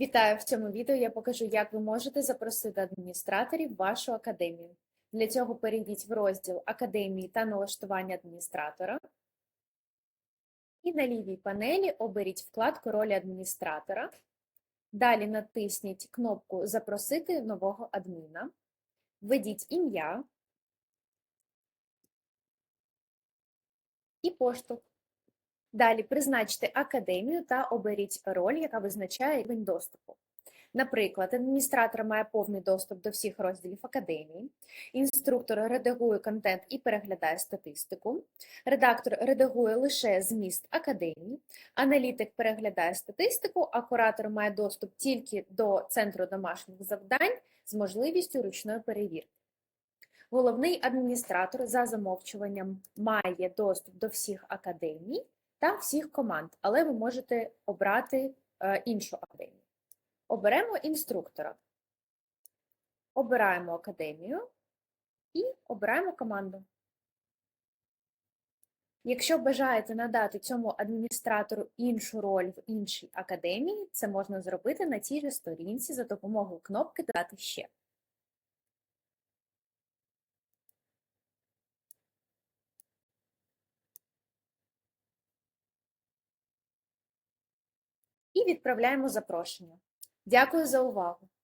Вітаю! В цьому відео я покажу, як ви можете запросити адміністраторів в вашу академію. Для цього перейдіть в розділ Академії та налаштування адміністратора. І на лівій панелі оберіть вкладку Ролі адміністратора. Далі натисніть кнопку Запросити нового адміна. Введіть ім'я і пошту. Далі призначте академію та оберіть роль, яка визначає рівень доступу. Наприклад, адміністратор має повний доступ до всіх розділів академії, інструктор редагує контент і переглядає статистику, редактор редагує лише зміст академії, аналітик переглядає статистику, а куратор має доступ тільки до центру домашніх завдань з можливістю ручної перевірки. Головний адміністратор за замовчуванням має доступ до всіх академій та всіх команд, але ви можете обрати е, іншу академію. Оберемо інструктора, обираємо академію і обираємо команду. Якщо бажаєте надати цьому адміністратору іншу роль в іншій академії, це можна зробити на цій же сторінці за допомогою кнопки Додати ще. Відправляємо запрошення. Дякую за увагу!